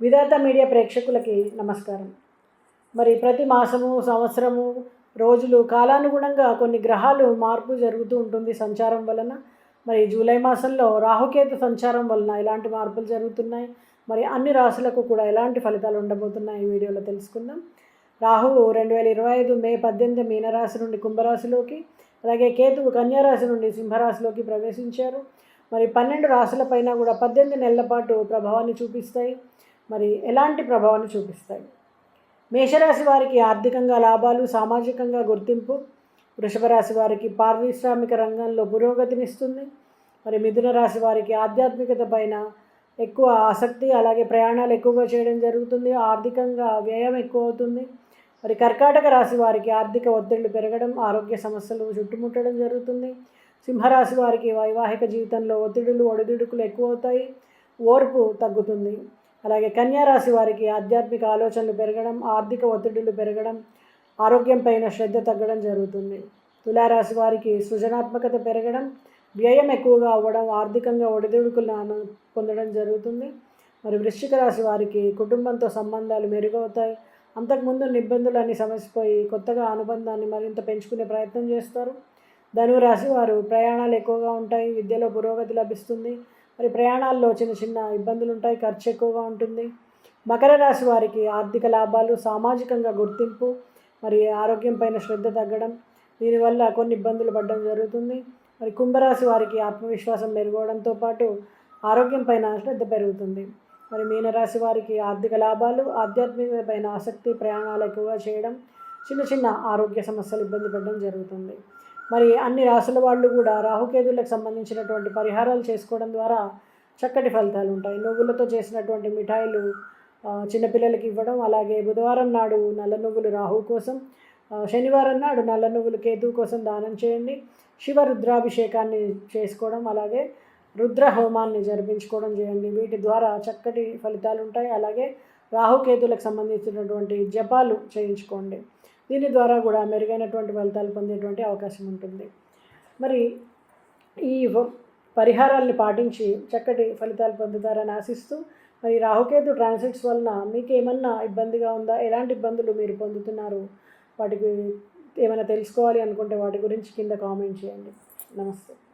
విధాత media ప్రేక్షకులకి నమస్కారం. మరి ప్రతి మాసము సంవత్సరము రోజులు కాలానుగుణంగా కొన్ని గ్రహాలు మార్పు జరుగుతూ ఉంటుంది సంచారం వలన. మరి జూలై మాసంలో రాహుకేతు సంచారం వలన ఎలాంటి మార్పులు జరుగుతున్నాయి? మరి అన్ని రాశులకు కూడా ఎలాంటి ఫలితాలు ఉండబోతున్నాయి ఈ వీడియోలో తెలుసుకుందాం. రాహువు రెండు వేల ఇరవై ఐదు మే పద్దెనిమిది మీనరాశి నుండి కుంభరాశిలోకి అలాగే కేతువు కన్యారాశి నుండి సింహరాశిలోకి ప్రవేశించారు. మరి పన్నెండు రాశులపైన కూడా పద్దెనిమిది నెలల పాటు ప్రభావాన్ని చూపిస్తాయి. మరి ఎలాంటి ప్రభావాన్ని చూపిస్తాయి? మేషరాశి వారికి ఆర్థికంగా లాభాలు సామాజికంగా గుర్తింపు వృషభ రాశి వారికి పారిశ్రామిక రంగంలో పురోగతినిస్తుంది మరి మిథున రాశి వారికి ఆధ్యాత్మికత పైన ఎక్కువ ఆసక్తి అలాగే ప్రయాణాలు ఎక్కువగా చేయడం జరుగుతుంది. ఆర్థికంగా వ్యయం ఎక్కువ అవుతుంది. మరి కర్కాటక రాశి వారికి ఆర్థిక ఒత్తిళ్ళు పెరగడం ఆరోగ్య సమస్యలు చుట్టుముట్టడం జరుగుతుంది. సింహరాశి వారికి వైవాహిక జీవితంలో ఒత్తిడులు ఒడిదుడుకులు ఎక్కువ అవుతాయి. ఓర్పు తగ్గుతుంది. అలాగే కన్యారాశి వారికి ఆధ్యాత్మిక ఆలోచనలు పెరగడం ఆర్థిక ఒత్తిడులు పెరగడం ఆరోగ్యం పైన శ్రద్ధ తగ్గడం జరుగుతుంది. తులారాశి వారికి సృజనాత్మకత పెరగడం వ్యయం ఎక్కువగా అవ్వడం ఆర్థికంగా ఒడిదుడుకులను పొందడం జరుగుతుంది. మరి వృశ్చిక రాశి వారికి కుటుంబంతో సంబంధాలు మెరుగవుతాయి. అంతకుముందు ఇబ్బందులన్నీ సమసిపోయి కొత్తగా అనుబంధాన్ని మరింత పెంచుకునే ప్రయత్నం చేస్తారు. ధనురాశి రాశి వారు ప్రయాణాలు ఎక్కువగా ఉంటాయి విద్యలో పురోగతి లభిస్తుంది. మరి ప్రయాణాల్లో చిన్న చిన్న ఇబ్బందులు ఉంటాయి ఖర్చు ఎక్కువగా ఉంటుంది. మకర రాశి వారికి ఆర్థిక లాభాలు సామాజికంగా గుర్తింపు మరి ఆరోగ్యం పైన శ్రద్ధ తగ్గడం దీనివల్ల కొన్ని ఇబ్బందులు పడడం జరుగుతుంది. మరి కుంభరాశి వారికి ఆత్మవిశ్వాసం మెరుగవడంతో పాటు ఆరోగ్యం పైన శ్రద్ధ పెరుగుతుంది. మరి మీనరాశి వారికి ఆర్థిక లాభాలు ఆధ్యాత్మిక పైన ఆసక్తి ప్రయాణాలు ఎక్కువగా చేయడం చిన్న చిన్న ఆరోగ్య సమస్యలు ఇబ్బంది పడడం జరుగుతుంది. మరి అన్ని రాసుల వాళ్ళు కూడా రాహుకేతులకు సంబంధించినటువంటి పరిహారాలు చేసుకోవడం ద్వారా చక్కటి ఫలితాలు ఉంటాయి. నువ్వులతో చేసినటువంటి మిఠాయిలు చిన్నపిల్లలకి ఇవ్వడం అలాగే బుధవారం నాడు నల్ల నువ్వులు రాహు కోసం శనివారం నాడు నల్ల నువ్వులు కేతువు కోసం దానం చేయండి. శివ రుద్రాభిషేకాన్ని చేసుకోవడం అలాగే రుద్ర హోమాన్ని జరిపించుకోవడం చేయండి. వీటి ద్వారా చక్కటి ఫలితాలు ఉంటాయి. అలాగే రాహుకేతులకు సంబంధించినటువంటి జపాలు చేయించుకోండి. దీని ద్వారా కూడా మెరుగైనటువంటి ఫలితాలు పొందేటువంటి అవకాశం ఉంటుంది. మరి ఈ పరిహారాల్ని పాటించి చక్కటి ఫలితాలు పొందుతారని ఆశిస్తూ మరి రాహుకేతు ట్రాన్సిట్స్ వలన మీకు ఏమన్నా ఇబ్బందిగా ఉందా? ఎలాంటి ఇబ్బందులు మీరు పొందుతున్నారు? వాటికి ఏమైనా తెలుసుకోవాలి అనుకుంటే వాటి గురించి కింద కామెంట్ చేయండి. నమస్తే.